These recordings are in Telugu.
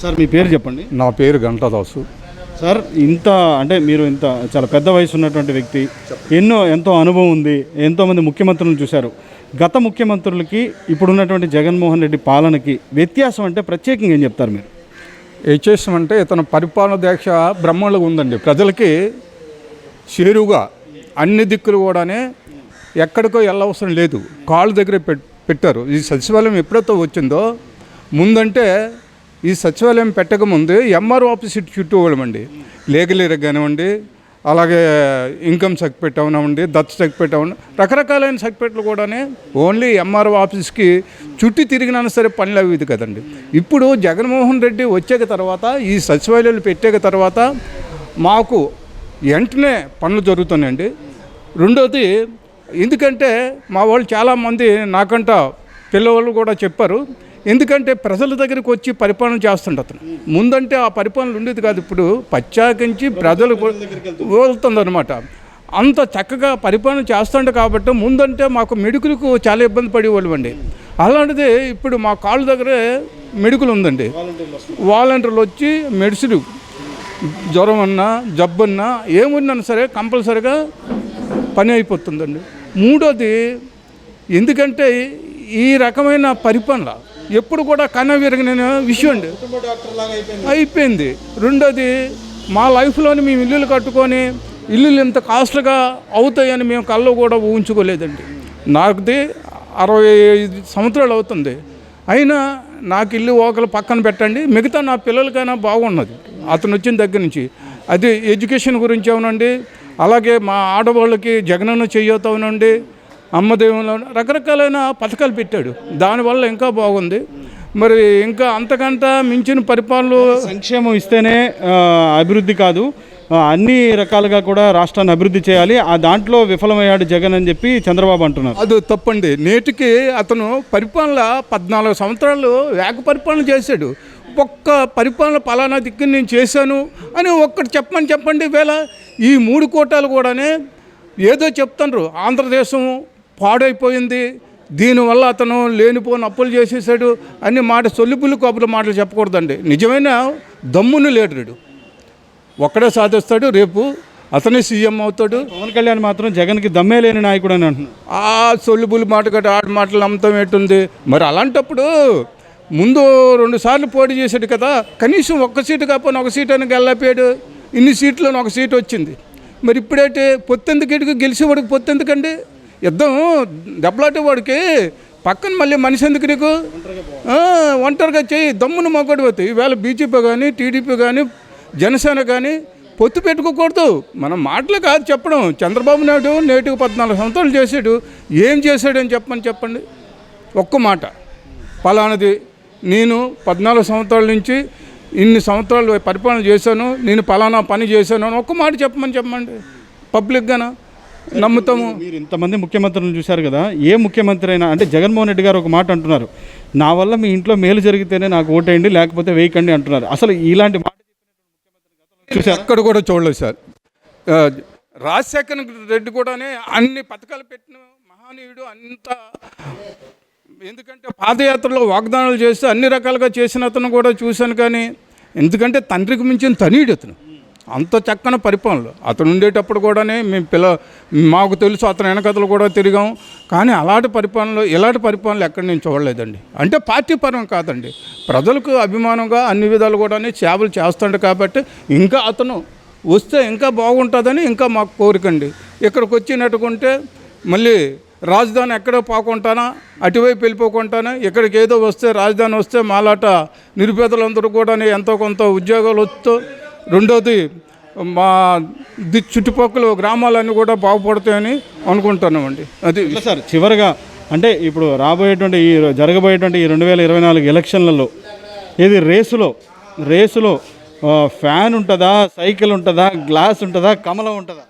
సార్ మీ పేరు చెప్పండి. నా పేరు గంటాదాసు సార్ ఇంత అంటే మీరు ఇంత చాలా పెద్ద వయసు ఉన్నటువంటి వ్యక్తి. ఎన్నో ఎంతో అనుభవం ఉంది. ఎంతోమంది ముఖ్యమంత్రులను చూశారు. గత ముఖ్యమంత్రులకి ఇప్పుడున్నటువంటి జగన్మోహన్ రెడ్డి పాలనకి వ్యత్యాసం అంటే ప్రత్యేకంగా ఏం చెప్తారు మీరు? హెచ్ఎస్ అంటే ఇతను పరిపాలన దీక్ష బ్రహ్మాండంగా ఉందండి. ప్రజలకి చేరువుగా అన్ని దిక్కులు కూడానే ఎక్కడికో వెళ్ళవసరం లేదు. కాళ్ళ దగ్గర పెట్ పెట్టారు. ఈ సచివాలయం ఎప్పుడైతే వచ్చిందో ముందంటే ఈ సచివాలయం పెట్టకముందు ఎంఆర్ ఆఫీస్ చుట్టూ వాళ్ళమండి. లేగలేరు కానివ్వండి అలాగే ఇన్కమ్ సర్టిఫికేట్ అవనివ్వండి దత్ సర్టిఫికేట్ అవనివ్వండి రకరకాలైన సర్టిఫికేట్లు కూడానే ఓన్లీ ఎంఆర్ఓ ఆఫీస్కి చుట్టి తిరిగినా సరే పనులు అవి కదండి. ఇప్పుడు జగన్మోహన్ రెడ్డి వచ్చాక తర్వాత ఈ సచివాలయాలు పెట్టాక తర్వాత మాకు వెంటనే పనులు జరుగుతున్నాయండి. రెండోది ఎందుకంటే మా వాళ్ళు చాలామంది నాకంట పిల్లవాళ్ళు కూడా చెప్పారు ఎందుకంటే ప్రజల దగ్గరికి వచ్చి పరిపాలన చేస్తుండ అతను. ముందంటే ఆ పరిపాలన ఉండేది కాదు. ఇప్పుడు పచ్చాకించి ప్రజలు వెళ్తుందన్నమాట అంత చక్కగా పరిపాలన చేస్తుండే కాబట్టి ముందంటే మాకు మెడుకులకు చాలా ఇబ్బంది పడేవాళ్ళు అండి. అలాంటిది ఇప్పుడు మా కాళ్ళ దగ్గరే మెడుకులు ఉందండి. వాలంటీర్లు వచ్చి మెడిసిన్ జ్వరం అన్నా జబ్బన్నా ఏమున్నా సరే కంపల్సరిగా పని అయిపోతుందండి. మూడోది ఎందుకంటే ఈ రకమైన పరిపాలన ఎప్పుడు కూడా కన్న విరగని విషయం అండి. అయిపోయింది. రెండోది మా లైఫ్లోని మేము ఇల్లులు కట్టుకొని ఇల్లులు ఇంత కాస్ట్గా అవుతాయని మేము కళ్ళు కూడా ఊహించుకోలేదండి. నాకుది అరవై ఐదు సంవత్సరాలు అవుతుంది. అయినా నాకు ఇల్లు ఒకరు పక్కన పెట్టండి మిగతా నా పిల్లలకైనా బాగున్నది. అతను వచ్చిన దగ్గర నుంచి. అది ఎడ్యుకేషన్ గురించి అవునండి. అలాగే మా ఆడవాళ్ళకి జగనన్న అమ్మ అమ్మదేవులు రకరకాలైన పథకాలు పెట్టాడు. దానివల్ల ఇంకా బాగుంది. మరి ఇంకా అంతకంటే మించిన పరిపాలనలు సంక్షేమం ఇస్తేనే అభివృద్ధి కాదు. అన్ని రకాలుగా కూడా రాష్ట్రాన్ని అభివృద్ధి చేయాలి. ఆ దాంట్లో విఫలమయ్యాడు జగన్ అని చెప్పి చంద్రబాబు అంటున్నారు. అది తప్పండి. నేటికి అతను పరిపాలన పద్నాలుగు సంవత్సరాలు వేగ పరిపాలన చేశాడు. ఒక్క పరిపాలన పలానా దిక్కు నేను చేశాను అని ఒక్కటి చెప్పమని చెప్పండి. వేళ ఈ మూడు కోటాలు కూడానే ఏదో చెప్తున్నారు ఆంధ్రదేశం పాడైపోయింది. దీనివల్ల అతను లేనిపోని అప్పులు చేసేసాడు అన్ని మాట సొల్లిపుల్లి కబుర్లు మాటలు చెప్పకూడదండి. నిజమైన దమ్ముని లీడరుడు ఒక్కడే సాధిస్తాడు రేపు అతనే సీఎం అవుతాడు. పవన్ కళ్యాణ్ మాత్రం జగన్కి దమ్మే లేని నాయకుడు అని ఆ సొల్లుబులు మాట కట్ట ఆడ మాటలు నమ్మతం ఎట్టుంది మరి అలాంటప్పుడు ముందు రెండు సార్లు పోటీ చేశాడు కదా కనీసం ఒక్క సీటు కాకపోయినా ఒక సీట్ అని గెల్లపోయాడు ఇన్ని సీట్లను ఒక సీట్ వచ్చింది. మరి ఇప్పుడైతే పొత్తెందుకు గెలిచేవాడికి పొత్తెందుకండి? యుద్ధం దెబ్బలాటే వాడికి. పక్కన మళ్ళీ మనిషి ఎందుకు నీకు? ఒంటరిగా చేయి. దమ్మును మొగ్గడి పోతాయి ఈవేళ బీజేపీ కానీ టీడీపీ కానీ జనసేన కానీ పొత్తు పెట్టుకోకూడదు. మనం మాటలు కాదు చెప్పడం. చంద్రబాబు నాయుడు నేటికి పద్నాలుగు సంవత్సరాలు చేశాడు. ఏం చేశాడని చెప్పమని చెప్పండి. ఒక్క మాట. పలానది నేను పద్నాలుగు సంవత్సరాల నుంచి ఇన్ని సంవత్సరాలు పరిపాలన చేశాను. నేను పలానా పని చేశాను అని ఒక్క మాట చెప్పమని చెప్పండి పబ్లిక్గానా? నమ్ముతాము. మీరు ఇంతమంది ముఖ్యమంత్రులను చూశారు కదా ఏ ముఖ్యమంత్రి అయినా అంటే జగన్మోహన్ రెడ్డి గారు ఒక మాట అంటున్నారు నా వల్ల మీ ఇంట్లో మేలు జరిగితేనే నాకు ఓటేయండి లేకపోతే వేయకండి అంటున్నారు. అసలు ఇలాంటి మాట ఎక్కడ కూడా చూడలేదు సార్. రాజశేఖర్ రెడ్డి కూడానే అన్ని పథకాలు పెట్టిన మహానీయుడు అంత ఎందుకంటే పాదయాత్రలో వాగ్దానాలు చేస్తే అన్ని రకాలుగా చేసిన అతను కూడా చూశాను కానీ ఎందుకంటే తండ్రికి మించిన తనీడు అతను. అంత చక్కని పరిపాలనలు. అతను ఉండేటప్పుడు కూడానే మేము పిల్ల మాకు తెలుసు అతను వెనకథలు కూడా తిరిగాం. కానీ అలాంటి పరిపాలనలు ఇలాంటి పరిపాలనలు ఎక్కడ నేను చూడలేదండి. అంటే పార్టీ పరం కాదండి. ప్రజలకు అభిమానంగా అన్ని విధాలు కూడానే సేవలు చేస్తాడు కాబట్టి ఇంకా అతను వస్తే ఇంకా బాగుంటుందని ఇంకా మాకు కోరికండి ఇక్కడికి వచ్చినట్టుకుంటే మళ్ళీ రాజధాని ఎక్కడో పోకుంటానా అటువైపు వెళ్ళిపోకుంటానా ఇక్కడికి ఏదో వస్తే రాజధాని వస్తే మాలాట నిరుపేదలందరూ కూడా ఎంతో కొంత ఉద్యోగాలు వస్తూ రెండోది మా ది చుట్టుపక్కల గ్రామాలన్నీ కూడా బాగుపడతాయని అనుకుంటున్నామండి. అది సార్ చివరిగా అంటే ఇప్పుడు రాబోయేటువంటి ఈ జరగబోయేటువంటి ఈ రెండు వేల ఇరవై నాలుగు ఎలక్షన్లలో ఇది రేసులో రేసులో ఫ్యాన్ ఉంటుందా సైకిల్ ఉంటుందా గ్లాస్ ఉంటుందా కమలం ఉంటుందా?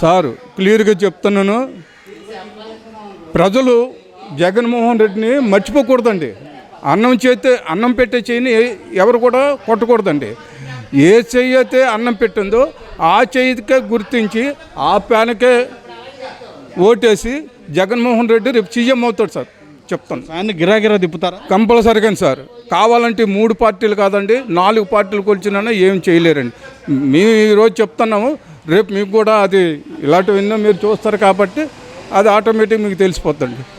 సారు క్లియర్గా చెప్తున్నాను. ప్రజలు జగన్మోహన్ రెడ్డిని మర్చిపోకూడదండి. అన్నం చేస్తే అన్నం పెట్టే చేయని ఎవరు కూడా కొట్టకూడదండి. ఏ చెయ్యి అయితే అన్నం పెట్టిందో ఆ చెయ్యికే గుర్తించి ఆ ప్యాన్కే ఓటేసి జగన్మోహన్ రెడ్డి రేపు సీఎం అవుతాడు సార్. చెప్తాను. ఫ్యాన్ గిరాగిరా తిప్పుతారా? కంపల్సరీగా సార్. కావాలంటే మూడు పార్టీలు కాదండి నాలుగు పార్టీలు కొలిచినా ఏం చేయలేరండి. మేము ఈరోజు చెప్తున్నాము రేపు మీకు కూడా అది ఇలాంటివన్నీ మీరు చూస్తారు కాబట్టి అది ఆటోమేటిక్ మీకు తెలిసిపోతుంది